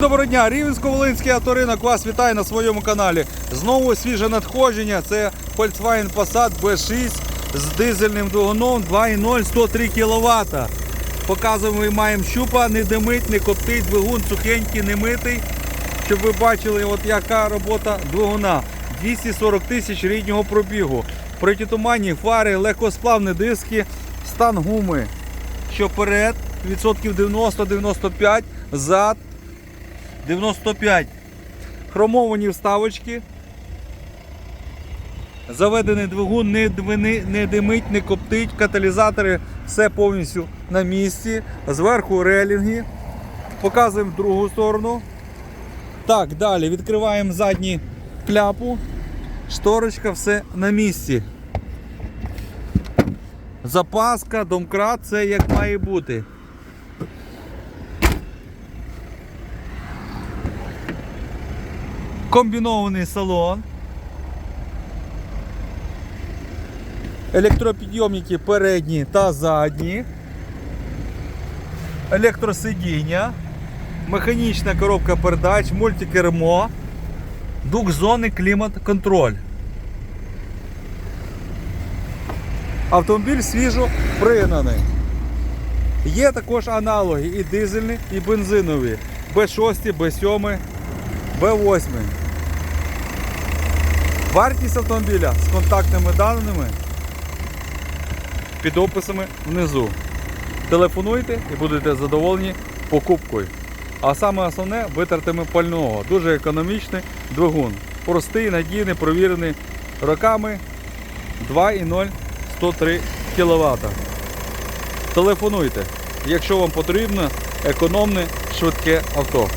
Доброго дня, Рівенсько-Волинський авторинок вас вітає на своєму каналі. Знову свіже надходження. Це Volkswagen Passat B6 з дизельним двигуном 2.0 103 кВт. Показуємо і маємо щупа, не димить, не коптить, двигун сухенький, не митий. Щоб ви бачили, от яка робота двигуна. 240 тисяч ріднього пробігу. Протитуманні фари, легкосплавні диски, стан гуми. Що перед, відсотків 90-95, зад 95. Хромовані вставочки. Заведений двигун не, двини, не димить, не коптить. Каталізатори все повністю на місці. Зверху релінги. Показуємо другу сторону. Так, далі відкриваємо задню кляпу. Шторочка, все на місці. Запаска, домкрат, це як має бути. Комбінований салон. Електропідйомники передні та задні. Електросидіння. Механічна коробка передач, мультикермо, дух зони, клімат-контроль. Автомобіль свіжо пригнаний. Є також аналоги і дизельні, і бензинові. Б6, Б7, Б8. Вартість автомобіля з контактними даними під описами внизу. Телефонуйте і будете задоволені покупкою. А саме основне витратами пального. Дуже економічний двигун. Простий, надійний, провірений роками 2,0 103 кВт. Телефонуйте, якщо вам потрібно економне швидке авто.